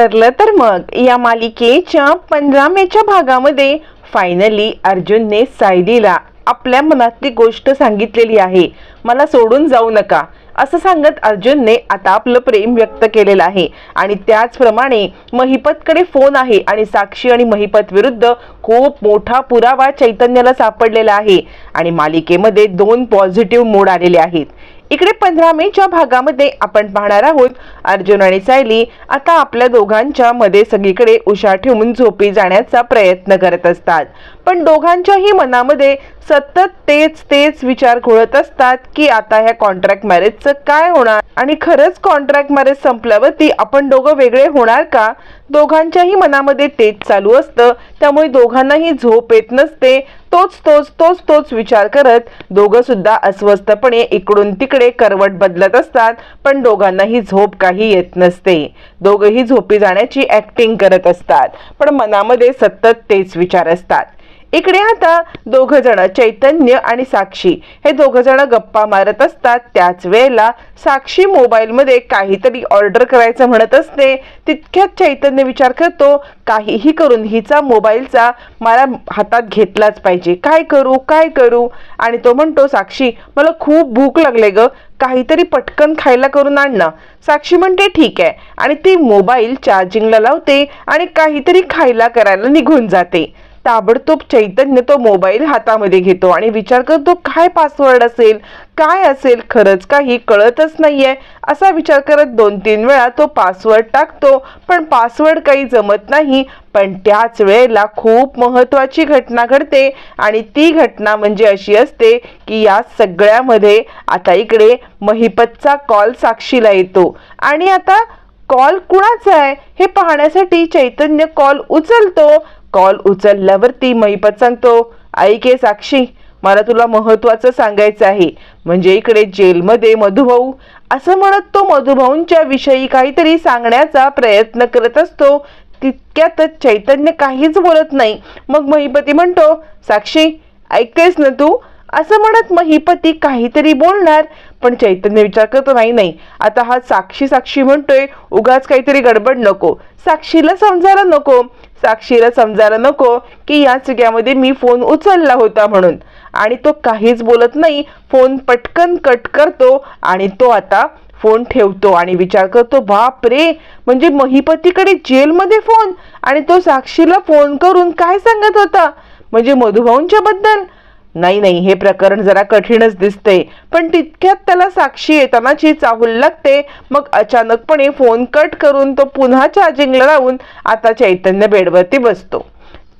ठरलं तर मग. या मालिकेच्या पंधराव्याच्या भागामध्ये फायनली अर्जुनने सायलीला आपल्या मनातली गोष्ट सांगितलेली आहे. मला सोडून जाऊ नका. असं सांगत अर्जुनने आता आपलं प्रेम व्यक्त केलेलं आहे. आणि त्याचप्रमाणे महिपतकडे फोन आहे आणि साक्षी आणि महिपत विरुद्ध खूप मोठा पुरावा चैतन्याला सापडलेला आहे. आणि मालिकेमध्ये दोन पॉझिटिव्ह मोड आलेले आहेत. इकडे पंधरा मेच्या भागामध्ये आपण पाहणार आहोत अर्जुन आणि सायली आता आपल्या दोघांच्या मध्ये सगळीकडे उशा ठेवून झोपी जाण्याचा प्रयत्न करत असतात. पण दोघांच्याही मनामध्ये सतत तेच तेच विचार घोळत असतात की आता ह्या कॉन्ट्रॅक्ट मॅरेजचं काय होणार? आणि खरंच कॉन्ट्रॅक्ट मॅरेज संपल्यावरती आपण दोघं वेगळे होणार का? दोघांच्याही मनामध्ये तेच चालू असतं. त्यामुळे दोघांनाही झोप येत नसते. तोच तोच तोच तोच विचार करत दोघं सुद्धा अस्वस्थपणे इकडून तिकडे करवट बदलत असतात पण दोघांनाही झोप काही येत नसते. दोघंही झोपी जाण्याची ऍक्टिंग करत असतात पण मनामध्ये सतत तेच विचार असतात. इकडे आता दोघ जण चैतन्य आणि साक्षी. हे दोघ जण गप्पा मारत असतात. त्याच वेळेला साक्षी मोबाईलमध्ये काहीतरी ऑर्डर करायचं म्हणत असते. तितक्यात चैतन्य विचार करतो काहीही करून हिचा मोबाईलचा मला हातात घेतलाच पाहिजे. काय करू काय करू? आणि तो म्हणतो साक्षी मला खूप भूक लागले ग. काहीतरी पटकन खायला करून आणणं साक्षी म्हणते ठीक आहे. आणि ती मोबाईल चार्जिंगला लावते आणि काहीतरी खायला करायला निघून जाते. ताबडतोब चैतन्य तो मोबाईल हातामध्ये घेतो आणि विचार करतो काय पासवर्ड असेल? काय असेल? खरंच काही कळतच नाहीये. असा विचार करत दोन तीन वेळा तो पासवर्ड टाकतो पण पासवर्ड काही जमत नाही. पण त्याच वेळेला खूप महत्वाची घटना घडते आणि ती घटना म्हणजे अशी असते की या सगळ्यामध्ये आता इकडे महिपतचा कॉल साक्षीला येतो. आणि आता कॉल कुणाचा आहे? हे पाहण्यासाठी चैतन्य कॉल उचलतो. कॉल उचलल्यावरती महिपत सांगतो ऐक हे साक्षी मला तुला महत्वाचं सांगायचं आहे. म्हणजे इकडे जेलमध्ये मधुभाऊ. असं म्हणत तो मधुभाऊंच्या विषयी काहीतरी सांगण्याचा प्रयत्न करत असतो. तितक्यातच चैतन्य काहीच बोलत नाही. मग महिपती म्हणतो साक्षी ऐकतेस ना तू? असं म्हणत महिपती काहीतरी बोलणार पण चैतन्य विचार करतो नाही नाही. आता हा साक्षी साक्षी म्हणतोय. उगाच काहीतरी गडबड नको. साक्षीला समजायला नको. साक्षीला समजायला नको की या चुक्यामध्ये मी फोन उचलला होता म्हणून. आणि तो काहीच बोलत नाही फोन पटकन कट करतो आणि तो आता फोन ठेवतो आणि विचार करतो बाप रे म्हणजे महिपतीकडे जेलमध्ये फोन आणि तो साक्षीला फोन करून काय सांगत होता? म्हणजे मधुभाऊंच्या बद्दल नाही नाही हे प्रकरण जरा कठीणच दिसतंय. पण तितक्यात त्याला साक्षी येतानाची चाहूल लागते. मग अचानकपणे फोन कट करून तो पुन्हा चार्जिंगला लावून आता चैतन्य बेडवरती बसतो.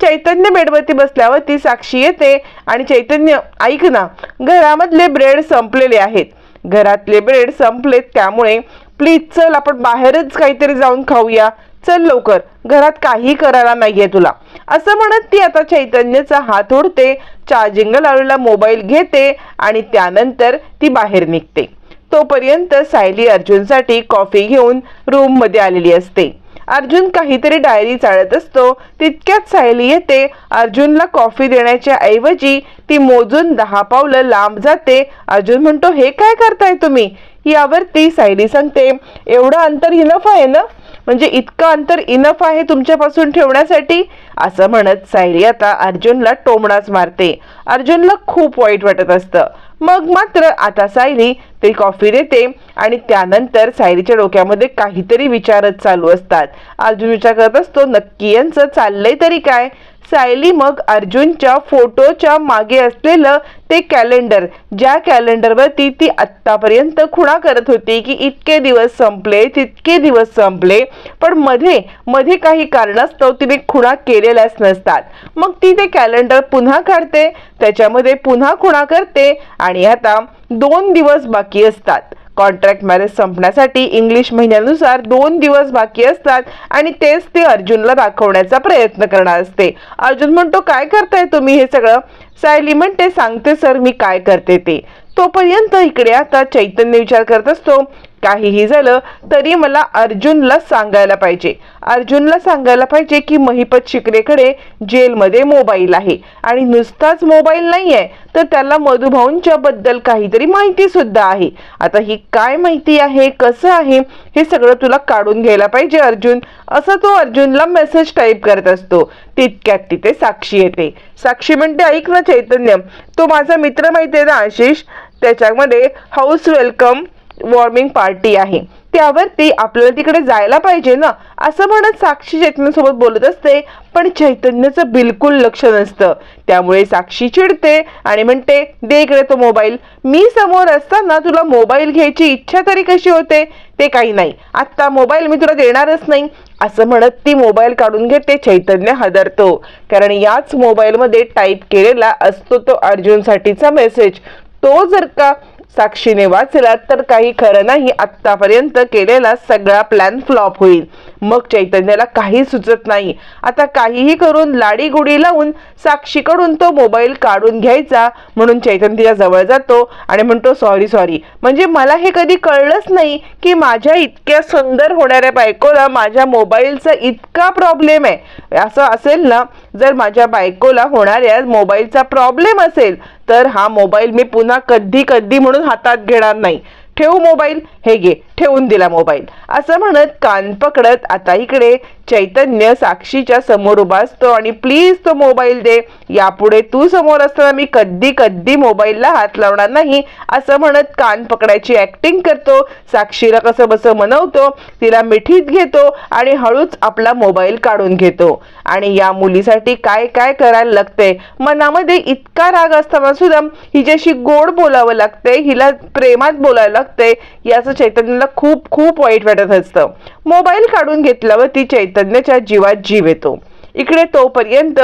चैतन्य बेडवरती बसल्यावर ती साक्षी येते आणि चैतन्य ऐक ना घरामधले ब्रेड संपलेले आहेत. घरातले ब्रेड संपलेत त्यामुळे प्लीज चल आपण बाहेरच काहीतरी जाऊन खाऊया. चल लवकर घरात काही करायला नाहीये तुला. असं म्हणत ती आता चैतन्याचा हात ओढते चार्जिंग लावलेला मोबाईल घेते आणि त्यानंतर ती बाहेर निघते. तोपर्यंत सायली अर्जुनसाठी कॉफी घेऊन रूममध्ये आलेली असते. अर्जुन काहीतरी डायरी चाळत असतो. तितक्यात सायली येते. अर्जुनला कॉफी देण्याच्या ऐवजी ती मोजून दहा पावलं लांब जाते. अर्जुन म्हणतो हे काय करताय तुम्ही? यावरती सायली सांगते एवढं अंतर इनफ आहे ना? म्हणजे इतकं अंतर इनफ आहे तुमच्यापासून ठेवण्यासाठी? असं म्हणत सायली आता अर्जुनला टोमणाच मारते. अर्जुनला खूप वाईट वाटत असतं. मग मात्र आता सायली ते कॉफी देते आणि त्यानंतर सायलीच्या डोक्यामध्ये काहीतरी विचारच चालू असतात. अर्जुन विचार करत असतो नक्की यांचं चाललंय तरी काय? सायली मग अर्जुनच्या फोटोच्या मागे असलेलं ते कॅलेंडर ज्या कॅलेंडरवरती ती आत्तापर्यंत खुणा करत होती की इतके दिवस संपले तितके दिवस संपले पण मध्ये मध्ये काही कारणास्तव तिने खुणा केलेल्याच नसतात. मग ती ते कॅलेंडर पुन्हा काढते त्याच्यामध्ये पुन्हा खुणा करते आणि आता दोन दिवस बाकी असतात. कॉन्ट्रॅक्ट मॅरेज संपण्यासाठी इंग्लिश महिन्यानुसार दोन दिवस बाकी असतात आणि तेच ती अर्जुनला दाखवण्याचा प्रयत्न करणार असते. अर्जुन म्हणतो काय करताय तुम्ही हे सगळं? सायली म्हणते सांगते सर मी काय करते ते. तोपर्यंत इकडे आता चैतन्य विचार करत असतो. काहीही झालं तरी मला अर्जुनला सांगायला पाहिजे. अर्जुनला सांगायला पाहिजे की महिपत शिकरेकडे जेलमध्ये मोबाईल आहे. आणि नुसताच मोबाईल नाही आहे तर त्याला मधुभाऊंच्या बद्दल काहीतरी माहिती सुद्धा आहे. आता ही काय माहिती आहे कसं आहे हे सगळं तुला काढून घ्यायला पाहिजे अर्जुन. असं तो अर्जुनला मेसेज टाईप करत असतो. तितक्यात तिथे साक्षी येते. साक्षी म्हणते ऐक ना चैतन्य तो माझा मित्र माहिती आहे ना आशिष? त्याच्यामध्ये हाऊस वेलकम वॉर्मिंग पार्टी आहे. त्यावरती आपल्याला तिकडे जायला पाहिजे ना असं म्हणत साक्षी चैतन्यसोबत बोलत असते. पण चैतन्याचं बिलकुल लक्ष नसतं. त्यामुळे साक्षी चिडते आणि म्हणते दे इकडे तो मोबाईल. मी समोर असताना तुला मोबाईल घ्यायची इच्छा तरी कशी होते? ते काही नाही. आत्ता मोबाईल मी तुला देणारच नाही. असं म्हणत ती मोबाईल काढून घेते चैतन्य हादरतो. कारण याच मोबाईलमध्ये टाईप केलेला असतो तो अर्जुनसाठीचा मेसेज. तो जर का साक्षीने वाचलात तर काही खरं नाही. आत्तापर्यंत केलेला सगळा प्लॅन फ्लॉप होईल. मग चैतन्याला काही सुचत नाही. आता काहीही करून लाडी गुडी लावून साक्षीकडून तो मोबाईल काढून घ्यायचा. म्हणून चैतन्यच्या जवळ जातो आणि म्हणतो सॉरी सॉरी म्हणजे मला हे कधी कळलंच नाही की माझ्या इतक्या सुंदर होणाऱ्या बायकोला माझ्या मोबाईलचा इतका प्रॉब्लेम आहे. असं असेल ना जर माझ्या बायकोला होणाऱ्या मोबाईलचा प्रॉब्लेम असेल तर हा मोबाईल मी पुन्हा कधी कधी म्हणून हातात घेणार नाही. ठेवू मोबाईल हे घे ठेवून दिला मोबाईल. असं म्हणत कान पकडत आता इकडे चैतन्य साक्षीच्या समोर उभा असतो आणि प्लीज तो मोबाईल दे. यापुढे तू समोर असताना मी कधी कधी मोबाईलला हात लावणार नाही असं म्हणत कान पकडायची ऍक्टिंग करतो. साक्षीला कसं बसं मनवतो तिला मिठीत घेतो आणि हळूच आपला मोबाईल काढून घेतो. आणि या मुलीसाठी काय काय करायला लागते? मनामध्ये इतका राग असताना सुद्धा हिच्याशी गोड बोलावं लागते हिला प्रेमात बोलायला लागते याचं चैतन्याला खूप खूप वाईट वाटत असतं. मोबाईल काढून घेतल्यावर ती चैतन्याच्या जीवात जीव येतो. इकडे तोपर्यंत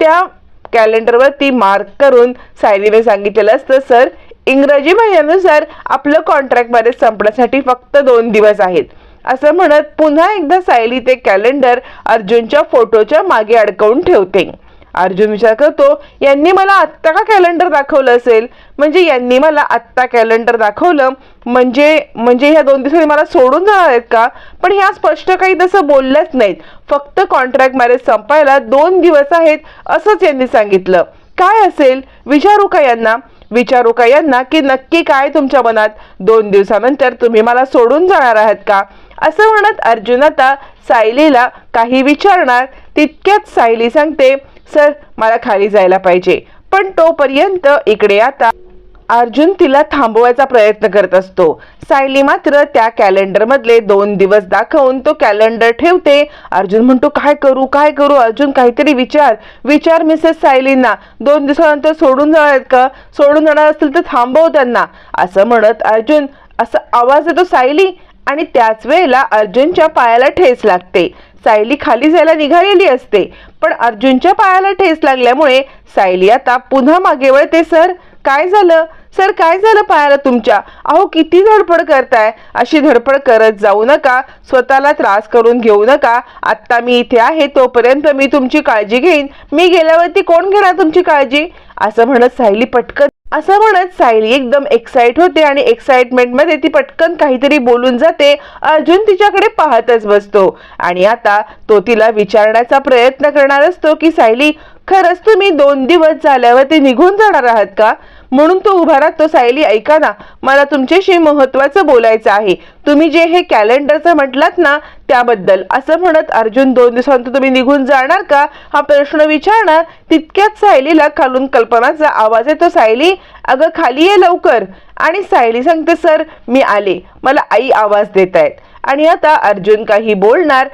त्या कॅलेंडरवरती मार्क करून सायलीने सांगितलेलं असतं सर इंग्रजी महिन्यानुसार आपलं कॉन्ट्रॅक्ट मॅरेज संपण्यासाठी फक्त दोन दिवस आहेत. असं म्हणत पुन्हा एकदा सायली ते कॅलेंडर अर्जुनच्या फोटोच्या मागे अडकवून ठेवते. अर्जुन विचार करतो यांनी मला आत्ता का कॅलेंडर दाखवलं असेल? म्हणजे यांनी मला आत्ता कॅलेंडर दाखवलं म्हणजे म्हणजे ह्या दोन दिवसांनी मला सोडून जाणार आहेत का? पण ह्या स्पष्ट काही तसं बोलल्याच नाहीत. फक्त कॉन्ट्रॅक्ट मॅरेज संपायला दोन दिवस आहेत असंच यांनी सांगितलं. काय असेल? विचारू का यांना? विचारू का यांना की नक्की काय तुमच्या मनात? दोन दिवसानंतर तुम्ही मला सोडून जाणार आहात का? असं म्हणत अर्जुन आता सायलीला काही विचारणार तितक्यात सायली सांगते सर मला खाली जायला पाहिजे. पण तोपर्यंत इकडे आता अर्जुन तिला थांबवायचा प्रयत्न करत असतो. सायली मात्र त्या कॅलेंडर मधले दोन दिवस दाखवून तो कॅलेंडर ठेवते. अर्जुन म्हणतो काय करू काय करू? अर्जुन काहीतरी विचार. विचार मिसेस सायलींना. दोन दिवसानंतर सोडून जाणार आहेत का? सोडून जाणार असतील तर थांबव त्यांना. असं म्हणत अर्जुन असा आवाज येतो सायली आणि त्याच वेळेला अर्जुनच्या पायाला ठेस लागते. सायली खाली जायला निघालेली असते. पण अर्जुनच्या पायाला ठेस लागल्यामुळे सायली आता पुन्हा मागे वळते सर काय झालं? सर काय झालं पायाला तुमच्या? अहो किती धडपड करताय? अशी धडपड करत जाऊ नका. स्वतःला त्रास करून घेऊ नका. आत्ता मी इथे आहे तोपर्यंत मी तुमची काळजी घेईन. मी गेल्यावरती कोण घेणार तुमची काळजी? असं म्हणत सायली पटकन असं म्हणत सायली एकदम एक्साइट होते आणि एक्साइटमेंटमध्ये ती पटकन काहीतरी बोलून जाते. अर्जुन तिच्याकडे पाहतच बसतो. आणि आता तो तिला विचारण्याचा प्रयत्न करणार असतो की सायली खरंच तुम्ही दोन दिवस झाल्यावर ते निघून जाणार आहात का? म्हणून तो उभा राहतो. सायली ऐका ना मला तुमच्याशी महत्वाचं बोलायचं आहे. तुम्ही जे हे कॅलेंडरचं म्हटलात ना त्याबद्दल. असं म्हणत अर्जुन दोन दिवसांत तुम्ही निघून जाणार का? हा प्रश्न विचारणार. तितक्याच सायलीला खालून कल्पनाचा आवाज येतो. सायली अगं खाली ये लवकर. आणि सायली सांगते सर मी आले. मला आई आवाज देत आहेत. आणि आता अर्जुन काही बोलणार.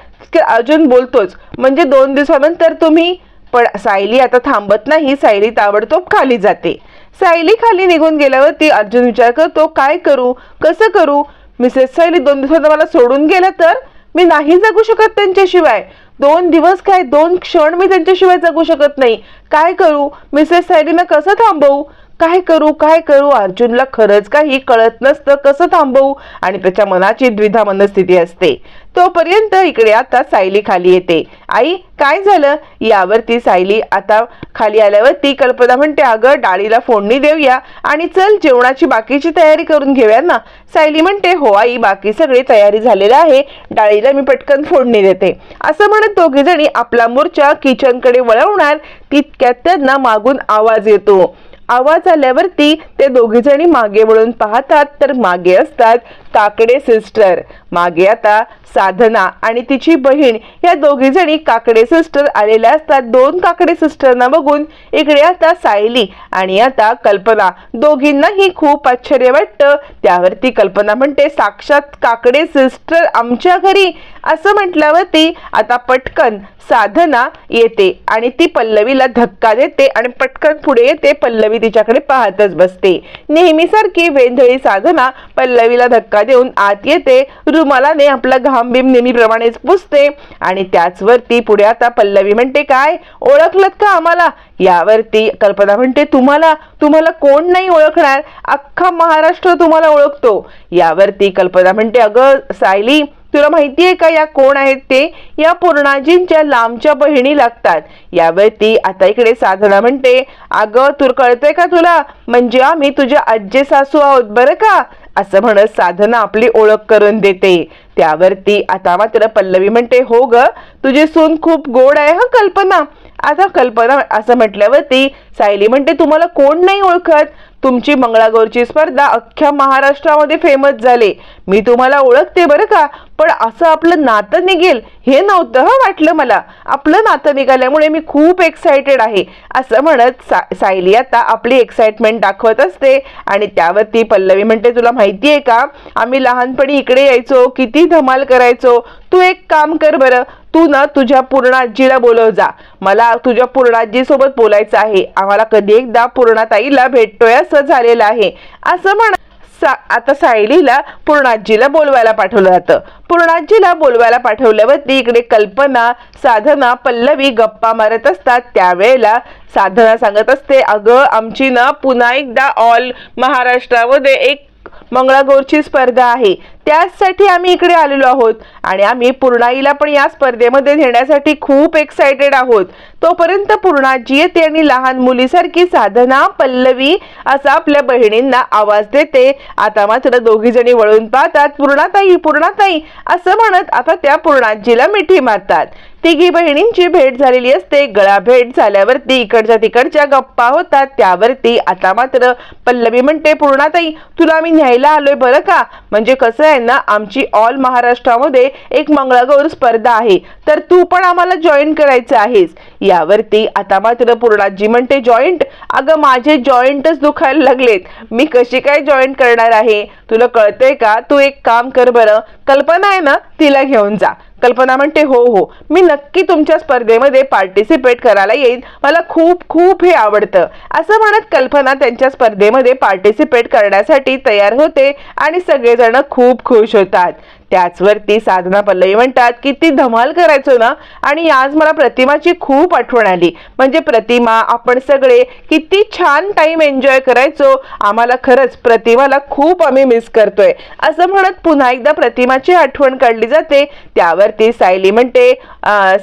अर्जुन बोलतोच. म्हणजे दोन दिवसानंतर तुम्ही? पण सायली आता थांबत नाही. सायली ताबडतोब खाली जाते. सायली खाली निघून गेल्यावरती अर्जुन विचार करतो काय करू? कसं करू? मिसेस सायली दोन दिवसात मला सोडून गेलं तर? मी नाही जगू शकत त्यांच्याशिवाय. दोन दिवस काय? दोन क्षण मी त्यांच्याशिवाय जगू शकत नाही. काय करू? मिसेस सायलीनं कसं थांबवू? काय करू काय करू? अर्जुनला खरंच काही कळत नसतं कसं थांबवू? आणि त्याच्या मनाची द्विधा मनस्थिती असते. तोपर्यंत इकडे आता सायली खाली येते. आई काय झालं? यावरती सायली आता खाली आल्यावरती कल्पना म्हणते अगं डाळीला फोडणी देऊया आणि चल जेवणाची बाकीची तयारी करून घेऊया ना. सायली म्हणते हो आई बाकी सगळी तयारी झालेलं आहे. डाळीला मी पटकन फोडणी देते. असं म्हणत दोघी जणी आपला मोर्चा किचनकडे वळवणार. तितक्यात त्यांना मागून आवाज येतो. आवाज आल्यावरती ते दोघी जणी मागे वळून पाहतात तर मागे असतात काकडे सिस्टर. मागे आता साधना आणि तिची बहीण या दोघी जणी काकडे सिस्टर आलेल्या असतात. दोन काकडे सिस्टरना बघून इकडे आता सायली आणि आता कल्पना. दोघींनाही खूप आश्चर्य वाटतं. त्यावरती कल्पना म्हणते साक्षात काकडे सिस्टर आमच्या घरी. असं म्हटल्यावरती आता पटकन साधना येते आणि ती पल्लवीला धक्का देते आणि पटकन पुढे येते. पल्लवी तिच्याकडे पाहतच बसते. नेहमीसारखी वेंधळी साधना पल्लवीला धक्का देऊन आत येते. रुमालाने आपला घाम बिम नेहमीप्रमाणेच पुसते. आणि त्याचवरती पुढे आता पल्लवी म्हणते काय? ओळखलत का आम्हाला? यावरती कल्पना म्हणते तुम्हाला. तुम्हाला कोण नाही ओळखणार? अख्खा महाराष्ट्र तुम्हाला ओळखतो. यावरती कल्पना म्हणते अगं सायली तुला माहितीये का या कोण आहेत ते? या पूर्णाजींच्या लांबच्या बहिणी लागतात. यावरती आता इकडे साधना म्हणते अगं तू कळतंय का तुला? म्हणजे आम्ही तुझ्या आज्जे सासू आहोत बरं का? असं म्हणत साधना आपली ओळख करून देते. त्यावरती आता मात्र पल्लवी म्हणते हो ग तुझी सून खूप गोड आहे हा कल्पना. आता कल्पना असं म्हटल्यावरती सायली म्हणते तुम्हाला कोण नाही ओळखत? तुमची मंगळागौरची स्पर्धा अख्ख्या महाराष्ट्रामध्ये फेमस झाली. मी तुम्हाला ओळखते बरं का पण असं आपलं नातं निघेल हे नव्हतं हं वाटलं मला. आपलं नातं निघाल्यामुळे मी खूप एक्सायटेड आहे. असं म्हणत सा सायली आता आपली एक्साइटमेंट दाखवत असते आणि त्यावरती पल्लवी म्हणते तुला माहिती आहे का आम्ही लहानपणी इकडे यायचो किती धमाल करायचो. तू एक काम कर बरं. तू ना तुझ्या पूर्णाजीला बोलव जा. मला तुझ्या पूर्णाजी सोबत बोलायचं आहे. आम्हाला कधी एकदा पूर्णाताईला भेटतोय असं झालेलं आहे. असं म्हण सा आता सायलीला पूर्णाजीला बोलवायला पाठवलं जातं. पूर्णाजीला बोलवायला पाठवल्यावरती इकडे कल्पना साधना पल्लवी गप्पा मारत असतात. त्यावेळेला साधना सांगत असते अगं आमची ना पुन्हा एकदा ऑल महाराष्ट्रामध्ये एक मंगळागौरची स्पर्धा आहे. त्याचसाठी आम्ही इकडे आलेलो आहोत. आणि आम्ही पूर्णाईला पण या स्पर्धेमध्ये नेण्यासाठी खूप एक्सायटेड आहोत. तोपर्यंत पूर्णाजी येते आणि लहान मुलीसारखी साधना पल्लवी असा आपल्या बहिणींना आवाज देते. आता मात्र दोघी जणी वळून पाहतात पूर्णाताई पूर्णाताई असं म्हणत आता त्या पूर्णाजीला मिठी मारतात. तिघी बहिणींची भेट झालेली असते. गळा भेट झाल्यावरती इकडच्या तिकडच्या गप्पा होतात. त्यावरती आता मात्र पल्लवी म्हणते पूर्णाताई तुला मी न्यायला आलोय बरं का? म्हणजे कसं आहे ना आमची ऑल महाराष्ट्रामध्ये एक मंगळागौर स्पर्धा आहे. तर तू पण आम्हाला जॉईन करायचं आहेस. यावरती आता मात्र पूर्णाजी म्हणते जॉईंट? अगं माझे जॉईंटच दुखायला लागलेत. मी कशी काय जॉईंट करणार आहे? तुला कळतंय का? तू एक काम कर बरं. कल्पना आहे ना तिला घेऊन जा. कल्पना म्हणते हो हो मी नक्की तुमच्या स्पर्धेमध्ये पार्टिसिपेट करायला येईन. मला खूप खूप हे आवडतं. असं म्हणत कल्पना त्यांच्या स्पर्धेमध्ये पार्टिसिपेट करण्यासाठी तयार होते आणि सगळेजण खूप खुश होतात. त्याचवरती साधना पल्लवी म्हणतात किती धमाल करायचो ना आणि आज मला प्रतिमाची खूप आठवण आली. म्हणजे प्रतिमा आपण सगळे किती छान टाइम एन्जॉय करायचो आम्हाला खरंच प्रतिमाला खूप आम्ही मिस करतोय. असं म्हणत पुन्हा एकदा प्रतिमाची आठवण काढली जाते. त्यावरती सायली म्हणते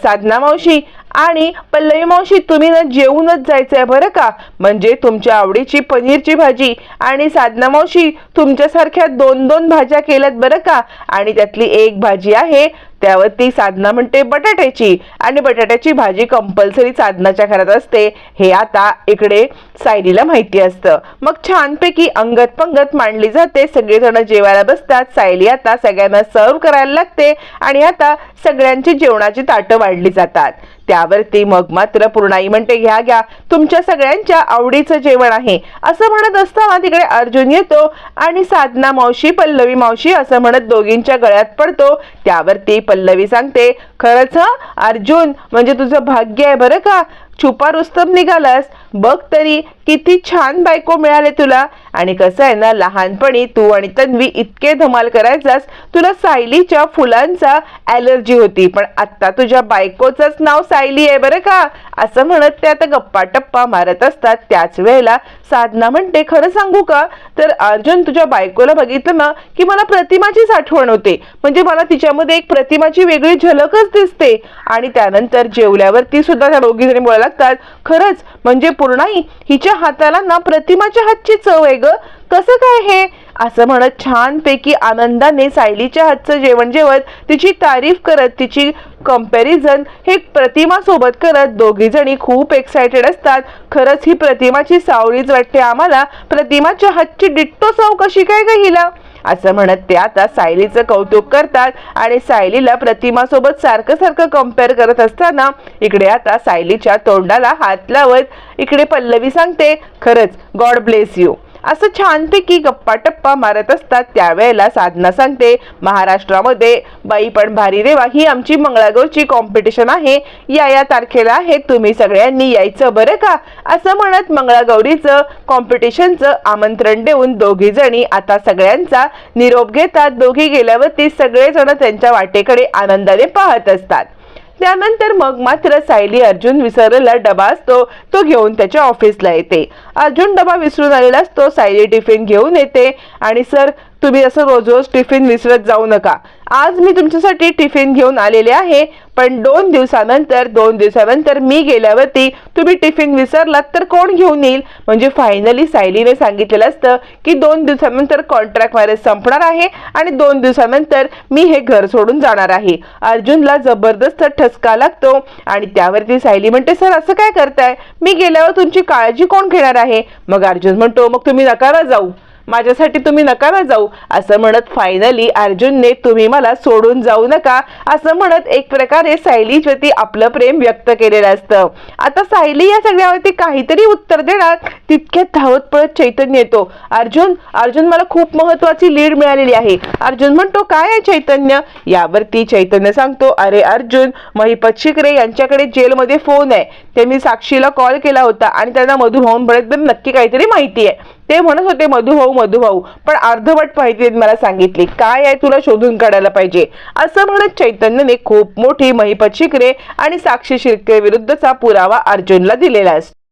साधना मावशी आणि पल्लवी मावशी तुम्ही ना जेवूनच जायचंय बरं का? म्हणजे तुमच्या आवडीची पनीरची भाजी आणि साधना मावशी तुमच्यासारख्या दोन दोन भाज्या केल्यात बरं का? आणि त्यातली एक भाजी आहे त्यावरती साधना म्हणते बटाट्याची. आणि बटाट्याची भाजी कंपल्सरी साधनाच्या घरात असते. हे आता इकडे सायलीला माहिती असतं. मग छानपैकी अंगत पंगत मांडली जाते. सगळेजण जेवायला बसतात. सायली आता सगळ्यांना सर्व करायला लागते. आणि आता सगळ्यांची जेवणाची ताटं वाढली जातात. त्यावरती मग मात्र पूर्णाई म्हणते घ्या घ्या तुमच्या सगळ्यांच्या आवडीचं जेवण आहे. असं म्हणत असताना तिकडे अर्जुन येतो आणि साधना मावशी पल्लवी मावशी असं म्हणत दोघींच्या गळ्यात पडतो. त्यावरती पल्लवी सांगते खरंच हा अर्जुन म्हणजे तुझं भाग्य आहे बरं का? छुपा रुस्तम निघालास. बघ तरी किती छान बायको मिळाले तुला. आणि कसं आहे ना लहानपणी तू आणि तन्वी इतके धमाल करायचास. तुला सायलीच्या फुलांचा ॲलर्जी होती पण आत्ता तुझ्या बायकोचंच नाव सायली आहे बरं का? असं म्हणत ते आता गप्पा टप्पा मारत असतात. त्याच वेळेला साधना म्हणते खरं सांगू का? तर अर्जुन तुझ्या बायकोला बघितलं ना की मला प्रतिमाचीच आठवण होते. म्हणजे मला तिच्यामध्ये एक प्रतिमाची वेगळी झलकच दिसते. आणि त्यानंतर जेवल्यावरती सुद्धा त्या दोघी जणी बोलायला लागतात खरंच म्हणजे पूर्णाई हिच्या हाताला ना प्रतिमाच्या हातची चव आहे ग. कसं काय हे? असं म्हणत छानपैकी आनंदाने सायलीच्या हातचं जेवण जेवत तिची तारीफ करत तिची कंपॅरिझन हे प्रतिमा सोबत करत दोघी जणी खूप एक्सायटेड असतात. खरंच ही प्रतिमाची सावळीच वाटते आम्हाला. प्रतिमाच्या हातची डिट्टो साव कशी काय ग हिला? असं म्हणत ते आता सायलीचं कौतुक करतात आणि सायलीला प्रतिमासोबत सारखं सारखं कंपेअर करत असताना इकडे आता सायलीच्या तोंडाला हात लावत इकडे पल्लवी सांगते खरंच गॉड ब्लेस यू असं छानपैकी गप्पा टप्पा मारत असतात त्यावेळेला साधना सांगते महाराष्ट्रामध्ये बाई पण भारी रेवा ही आमची मंगळागौरची कॉम्पिटिशन आहे. या या तारखेला आहे तुम्ही सगळ्यांनी यायचं बरं का? असं म्हणत मंगळागौरीचं कॉम्पिटिशनचं आमंत्रण देऊन दोघी जणी आता सगळ्यांचा निरोप घेतात. दोघी गेल्यावरती सगळेजण त्यांच्या वाटेकडे आनंदाने पाहत असतात. त्यानंतर मग मात्र सायली अर्जुन विसरलेला डबा असतो तो घेऊन त्याच्या ऑफिसला येते. अर्जुन डबा विसरून आलेला असतो सायली टिफिन घेऊन येते आणि सर तुम्ही असं रोज रोज टिफिन विसरत जाऊ नका. आज मी तुमच्यासाठी टिफिन घेऊन आलेले आहे पण दोन दिवसानंतर दोन दिवसानंतर मी गेल्यावरती तुम्ही टिफिन विसरलात तर कोण घेऊन येईल? म्हणजे फायनली सायलीने सांगितलेलं असतं की दोन दिवसानंतर कॉन्ट्रॅक्ट मॅरेज संपणार आहे आणि दोन दिवसानंतर मी हे घर सोडून जाणार आहे. अर्जुनला जबरदस्त ठसका लागतो आणि त्यावरती सायली म्हणते सर असं काय करताय? मी गेल्यावर तुमची काळजी कोण घेणार आहे? मग अर्जुन म्हणतो मग तुम्ही नकारा जाऊ. माझ्यासाठी तुम्ही नका ना जाऊ. असं म्हणत फायनली अर्जुनने तुम्ही मला सोडून जाऊ नका. असं म्हणत एक प्रकारे सायलीवरती आपलं प्रेम व्यक्त केलेलं असतं. आता सायली या सगळ्यावरती काहीतरी उत्तर देणार तितक्यात धावत पळत चैतन्य येतो. अर्जुन अर्जुन मला खूप महत्वाची लीड मिळालेली आहे. अर्जुन म्हणतो काय आहे चैतन्य? यावरती चैतन्य सांगतो अरे अर्जुन महिपत शिकरे यांच्याकडे जेलमध्ये फोन आहे. ते मी साक्षीला कॉल केला होता आणि त्यांना मधु भाऊन नक्की काहीतरी माहिती आहे ते म्हणत होते मधुभाऊ मधुभाऊ पण अर्धवट माहिती मला सांगितली. काय आहे तुला शोधून काढायला पाहिजे? असं म्हणत चैतन्यने खूप मोठी महिपत शिकरे आणि साक्षी शिर्के विरुद्धचा पुरावा अर्जुनला दिलेला असतो.